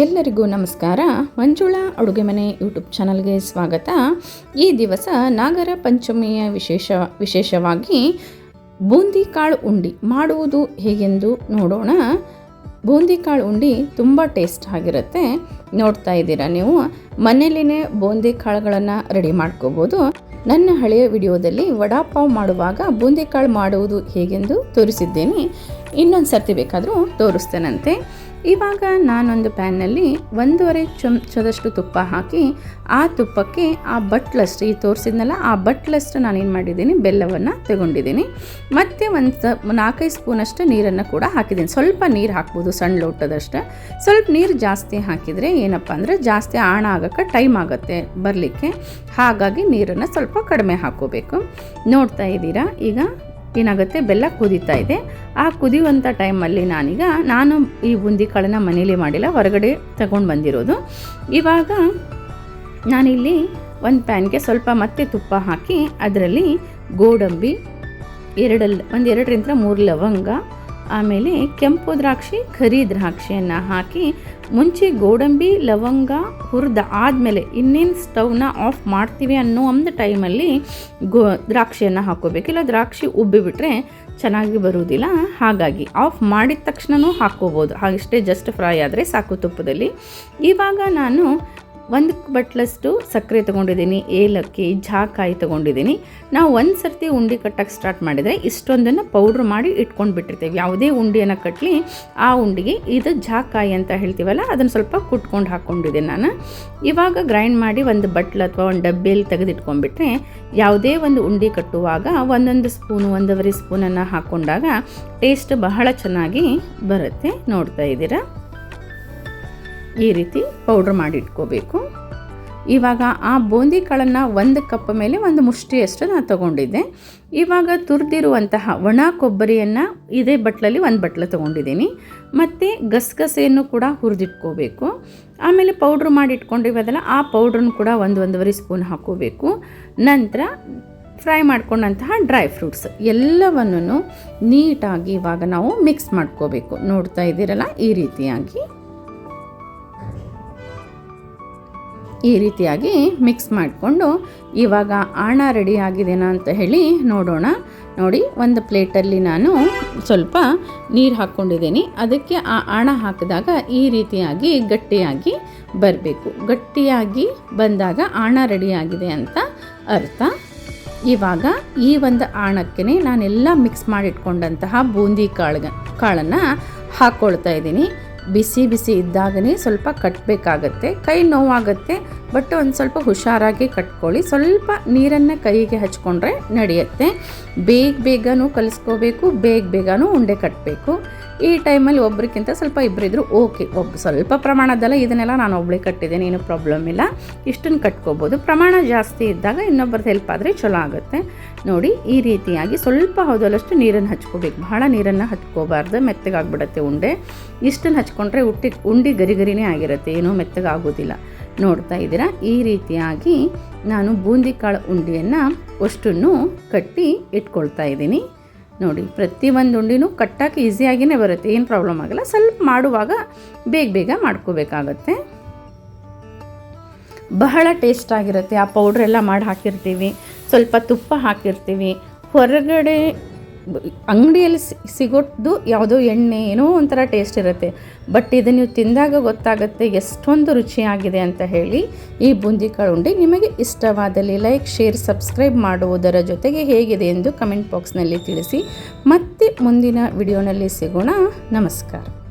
ಎಲ್ಲರಿಗೂ ನಮಸ್ಕಾರ. ಮಂಜುಳಾ ಅಡುಗೆ ಮನೆ ಯೂಟ್ಯೂಬ್ ಚಾನಲ್ಗೆ ಸ್ವಾಗತ. ಈ ದಿವಸ ನಾಗರ ಪಂಚಮಿಯ ವಿಶೇಷ, ವಿಶೇಷವಾಗಿ ಬೂಂದಿ ಕಾಳು ಉಂಡಿ ಮಾಡುವುದು ಹೇಗೆಂದು ನೋಡೋಣ. ಬೂಂದಿ ಕಾಳು ಉಂಡಿ ತುಂಬ ಟೇಸ್ಟ್ ಆಗಿರುತ್ತೆ. ನೋಡ್ತಾ ಇದ್ದೀರಾ ನೀವು? ಮನೆಯಲ್ಲಿನೇ ಬೂಂದಿ ಕಾಳುಗಳನ್ನು ರೆಡಿ ಮಾಡ್ಕೋಬೋದು. ನನ್ನ ಹಳೆಯ ವಿಡಿಯೋದಲ್ಲಿ ವಡಾಪಾವ್ ಮಾಡುವಾಗ ಬೂಂದಿ ಕಾಳು ಮಾಡುವುದು ಹೇಗೆಂದು ತೋರಿಸಿದ್ದೇನೆ. ಇನ್ನೊಂದು ಸರ್ತಿ ಬೇಕಾದರೂ ತೋರಿಸ್ತೇನಂತೆ. ಇವಾಗ ನಾನೊಂದು ಪ್ಯಾನ್ನಲ್ಲಿ ಒಂದೂವರೆ ಚಮಚದಷ್ಟು ತುಪ್ಪ ಹಾಕಿ ಆ ತುಪ್ಪಕ್ಕೆ ಆ ಬಟ್ಲಷ್ಟು ಈ ತೋರಿಸಿದ್ನಲ್ಲ ಆ ಬಟ್ಲಷ್ಟು ನಾನೇನು ಮಾಡಿದ್ದೀನಿ, ಬೆಲ್ಲವನ್ನು ತಗೊಂಡಿದ್ದೀನಿ. ಮತ್ತು ಒಂದು ನಾಲ್ಕೈದು ಸ್ಪೂನಷ್ಟು ನೀರನ್ನು ಕೂಡ ಹಾಕಿದ್ದೀನಿ. ಸ್ವಲ್ಪ ನೀರು ಹಾಕ್ಬೋದು ಸಣ್ಣ ಲೋಟದಷ್ಟು. ಸ್ವಲ್ಪ ನೀರು ಜಾಸ್ತಿ ಹಾಕಿದರೆ ಏನಪ್ಪ ಅಂದರೆ ಜಾಸ್ತಿ ಆಣ ಆಗೋಕ್ಕೆ ಟೈಮ್ ಆಗುತ್ತೆ ಬರಲಿಕ್ಕೆ. ಹಾಗಾಗಿ ನೀರನ್ನು ಸ್ವಲ್ಪ ಕಡಿಮೆ ಹಾಕೋಬೇಕು. ನೋಡ್ತಾ ಇದ್ದೀರಾ? ಈಗ ಏನಾಗುತ್ತೆ? ಬೆಲ್ಲ ಕುದೀತಾ ಇದೆ. ಆ ಕುದಿಯುವಂಥ ಟೈಮಲ್ಲಿ ನಾನೀಗ, ನಾನು ಈ ಬೂಂದಿ ಕಾಳನ್ನು ಮನೇಲಿ ಮಾಡಿಲ್ಲ, ಹೊರಗಡೆ ತಗೊಂಡು ಬಂದಿರೋದು. ಇವಾಗ ನಾನಿಲ್ಲಿ ಒಂದು ಪ್ಯಾನ್ಗೆ ಸ್ವಲ್ಪ ಮತ್ತೆ ತುಪ್ಪ ಹಾಕಿ, ಅದರಲ್ಲಿ ಗೋಡಂಬಿ ಎರಡಲ್ಲಿ ಒಂದು ಎರಡರಿಂದ ಮೂರು ಲವಂಗ ಆಮೇಲೆ ಕೆಂಪು ದ್ರಾಕ್ಷಿ, ಕರಿ ದ್ರಾಕ್ಷಿಯನ್ನು ಹಾಕಿ, ಮುಂಚೆ ಗೋಡಂಬಿ, ಲವಂಗ, ಹುರಿದ ಆದಮೇಲೆ ಇನ್ನೇನು ಸ್ಟವ್ನ ಆಫ್ ಮಾಡ್ತೀವಿ ಅನ್ನೋ ಒಂದು ಟೈಮಲ್ಲಿ ಗೋ ದ್ರಾಕ್ಷಿಯನ್ನು ಹಾಕೋಬೇಕು ಇಲ್ಲ, ದ್ರಾಕ್ಷಿ ಉಬ್ಬಿಬಿಟ್ರೆ ಚೆನ್ನಾಗಿ ಬರುವುದಿಲ್ಲ. ಹಾಗಾಗಿ ಆಫ್ ಮಾಡಿದ ತಕ್ಷಣವೂ ಹಾಕ್ಕೋಬೋದು. ಹಾಗಿಷ್ಟೇ ಜಸ್ಟ್ ಫ್ರೈ ಆದರೆ ಸಾಕು ತುಪ್ಪದಲ್ಲಿ. ಇವಾಗ ನಾನು ಒಂದು ಬಟ್ಲಷ್ಟು ಸಕ್ಕರೆ ತೊಗೊಂಡಿದ್ದೀನಿ, ಏಲಕ್ಕಿ, ಜಾಕಾಯಿ ತೊಗೊಂಡಿದ್ದೀನಿ. ನಾವು ಒಂದು ಸರ್ತಿ ಉಂಡೆ ಕಟ್ಟಕ್ಕೆ ಸ್ಟಾರ್ಟ್ ಮಾಡಿದರೆ ಇಷ್ಟೊಂದನ್ನು ಪೌಡ್ರ್ ಮಾಡಿ ಇಟ್ಕೊಂಡು ಬಿಟ್ಟಿರ್ತೀವಿ. ಯಾವುದೇ ಉಂಡೆಯನ್ನು ಕಟ್ಟಲಿ ಆ ಉಂಡಿಗೆ ಇದು ಜಾಕಾಯಿ ಅಂತ ಹೇಳ್ತೀವಲ್ಲ, ಅದನ್ನು ಸ್ವಲ್ಪ ಕುಟ್ಕೊಂಡು ಹಾಕ್ಕೊಂಡಿದ್ದೀನಿ ನಾನು. ಇವಾಗ ಗ್ರೈಂಡ್ ಮಾಡಿ ಒಂದು ಬಟ್ಲು ಅಥವಾ ಒಂದು ಡಬ್ಬಿಯಲ್ಲಿ ತೆಗೆದಿಟ್ಕೊಂಡ್ಬಿಟ್ರೆ, ಯಾವುದೇ ಒಂದು ಉಂಡೆ ಕಟ್ಟುವಾಗ ಒಂದೊಂದು ಸ್ಪೂನು ಒಂದೂವರೆ ಸ್ಪೂನನ್ನು ಹಾಕ್ಕೊಂಡಾಗ ಟೇಸ್ಟ್ ಬಹಳ ಚೆನ್ನಾಗಿ ಬರುತ್ತೆ ನೋಡ್ತಾ ಇದ್ದೀರಾ? ಈ ರೀತಿ ಪೌಡ್ರ್ ಮಾಡಿ ಇಟ್ಕೋಬೇಕು ಇವಾಗ ಆ ಬೂಂದಿ ಕಾಳನ್ನು ಒಂದು ಕಪ್ ಮೇಲೆ ಒಂದು ಮುಷ್ಟಿಯಷ್ಟು ನಾನು ತೊಗೊಂಡಿದ್ದೆ. ಇವಾಗ ತುರಿದಿರುವಂತಹ ಒಣ ಕೊಬ್ಬರಿಯನ್ನು ಇದೇ ಬಟ್ಲಲ್ಲಿ ಒಂದು ಬಟ್ಲ ತೊಗೊಂಡಿದ್ದೀನಿ. ಮತ್ತು ಗಸಗಸೆಯನ್ನು ಕೂಡ ಹುರಿದಿಟ್ಕೋಬೇಕು. ಆಮೇಲೆ ಪೌಡ್ರ್ ಮಾಡಿ ಇಟ್ಕೊಂಡಿರೋದಲ್ಲ ಆ ಪೌಡ್ರನ್ನ ಕೂಡ ಒಂದು ಒಂದೂವರೆ ಸ್ಪೂನ್ ಹಾಕೋಬೇಕು. ನಂತರ ಫ್ರೈ ಮಾಡ್ಕೊಂಡಂತಹ ಡ್ರೈ ಫ್ರೂಟ್ಸ್ ಎಲ್ಲವನ್ನು ನೀಟಾಗಿ ಇವಾಗ ನಾವು ಮಿಕ್ಸ್ ಮಾಡ್ಕೋಬೇಕು. ನೋಡ್ತಾ ಇದ್ದೀರಲ್ಲ ಈ ರೀತಿಯಾಗಿ. ಈ ರೀತಿಯಾಗಿ ಮಿಕ್ಸ್ ಮಾಡಿಕೊಂಡು ಇವಾಗ ಆಣ ರೆಡಿ ಆಗಿದೆನಾ ಅಂತ ಹೇಳಿ ನೋಡೋಣ. ನೋಡಿ, ಒಂದು ಪ್ಲೇಟಲ್ಲಿ ನಾನು ಸ್ವಲ್ಪ ನೀರು ಹಾಕ್ಕೊಂಡಿದ್ದೀನಿ. ಅದಕ್ಕೆ ಆ ಆಣ ಹಾಕಿದಾಗ ಈ ರೀತಿಯಾಗಿ ಗಟ್ಟಿಯಾಗಿ ಬರಬೇಕು. ಗಟ್ಟಿಯಾಗಿ ಬಂದಾಗ ಆಣ ರೆಡಿಯಾಗಿದೆ ಅಂತ ಅರ್ಥ. ಇವಾಗ ಈ ಒಂದು ಆಣಕ್ಕೆ ನಾನೆಲ್ಲ ಮಿಕ್ಸ್ ಮಾಡಿಟ್ಕೊಂಡಂತಹ ಬೂಂದಿ ಕಾಳು ಕಾಳನ್ನು ಹಾಕ್ಕೊಳ್ತಾ ಇದ್ದೀನಿ. ಬಿಸಿ ಬಿಸಿ ಇದ್ದಾಗನೇ ಸ್ವಲ್ಪ ಕಟ್ಟಬೇಕಾಗತ್ತೆ. ಕೈ ನೋವಾಗುತ್ತೆ. ಬಟ್ ಒಂದು ಸ್ವಲ್ಪ ಹುಷಾರಾಗಿ ಕಟ್ಕೊಳ್ಳಿ. ಸ್ವಲ್ಪ ನೀರನ್ನು ಕೈಗೆ ಹಚ್ಕೊಂಡ್ರೆ ನಡೆಯುತ್ತೆ. ಬೇಗ ಬೇಗನೂ ಕಲಿಸ್ಕೋಬೇಕು, ಬೇಗ ಬೇಗನೂ ಉಂಡೆ ಕಟ್ಟಬೇಕು ಈ ಟೈಮಲ್ಲಿ ಒಬ್ರಿಗಿಂತ ಸ್ವಲ್ಪ ಇಬ್ಬರಿದ್ರು ಓಕೆ. ಒಬ್ಬ ಸ್ವಲ್ಪ ಪ್ರಮಾಣದಲ್ಲ, ಇದನ್ನೆಲ್ಲ ನಾನು ಒಬ್ಬಳೆ ಕಟ್ಟಿದ್ದೇನೆ, ಏನು ಪ್ರಾಬ್ಲಮ್ ಇಲ್ಲ. ಇಷ್ಟನ್ನು ಕಟ್ಕೋಬೋದು. ಪ್ರಮಾಣ ಜಾಸ್ತಿ ಇದ್ದಾಗ ಇನ್ನೊಬ್ಬರದ್ದು ಹೆಲ್ಪ್ ಆದರೆ ಚಲೋ ಆಗುತ್ತೆ. ನೋಡಿ, ಈ ರೀತಿಯಾಗಿ ಸ್ವಲ್ಪ ಹೌದಲ್ಲಷ್ಟು ನೀರನ್ನು ಹಚ್ಕೋಬೇಕು. ಬಹಳ ನೀರನ್ನು ಹಚ್ಕೋಬಾರ್ದು ಮೆತ್ತಗಾಗ್ಬಿಡುತ್ತೆ ಉಂಡೆ. ಇಷ್ಟನ್ನು ಹಚ್ಕೊಂಡ್ರೆ ಉಟ್ಟಿ, ಉಂಡಿ ಗರಿ ಗರಿನೇ ಆಗಿರುತ್ತೆ, ಏನೂ ಮೆತ್ತಗಾಗೋದಿಲ್ಲ. ನೋಡ್ತಾ ಇದ್ದೀರಾ? ಈ ರೀತಿಯಾಗಿ ನಾನು ಬೂಂದಿ ಕಾಳು ಉಂಡೆಯನ್ನು ಅಷ್ಟನ್ನು ಕಟ್ಟಿ ಇಟ್ಕೊಳ್ತಾ ಇದ್ದೀನಿ. ನೋಡಿ ಪ್ರತಿಯೊಂದು ಉಂಡಿನೂ ಕಟ್ಟಕ್ಕೆ ಈಸಿಯಾಗಿಯೇ ಬರುತ್ತೆ. ಏನು ಪ್ರಾಬ್ಲಮ್ ಆಗಲ್ಲ. ಸ್ವಲ್ಪ ಮಾಡುವಾಗ ಬೇಗ ಬೇಗ ಮಾಡ್ಕೋಬೇಕಾಗತ್ತೆ. ಬಹಳ ಟೇಸ್ಟ್ ಆಗಿರುತ್ತೆ. ಆ ಪೌಡ್ರೆಲ್ಲ ಮಾಡಿ ಹಾಕಿರ್ತೀವಿ. ಸ್ವಲ್ಪ ತುಪ್ಪ ಹಾಕಿರ್ತೀವಿ. ಹೊರಗಡೆ ಅಂಗಡಿಯಲ್ಲಿ ಸಿಗೋದು ಯಾವುದೋ ಎಣ್ಣೆ, ಏನೋ ಒಂಥರ ಟೇಸ್ಟ್ ಇರುತ್ತೆ. ಬಟ್ ಇದು ನೀವು ತಿಂದಾಗ ಗೊತ್ತಾಗುತ್ತೆ ಎಷ್ಟೊಂದು ರುಚಿಯಾಗಿದೆ ಅಂತ ಹೇಳಿ ಈ ಬೂಂದಿ ಉಂಡೆ ನಿಮಗೆ ಇಷ್ಟವಾದಲ್ಲಿ ಲೈಕ್ ಶೇರ್ ಸಬ್ಸ್ಕ್ರೈಬ್ ಮಾಡುವುದರ ಜೊತೆಗೆ ಹೇಗಿದೆ ಎಂದು ಕಮೆಂಟ್ ಬಾಕ್ಸ್ನಲ್ಲಿ ತಿಳಿಸಿ. ಮತ್ತೆ ಮುಂದಿನ ವಿಡಿಯೋನಲ್ಲಿ ಸಿಗೋಣ. ನಮಸ್ಕಾರ.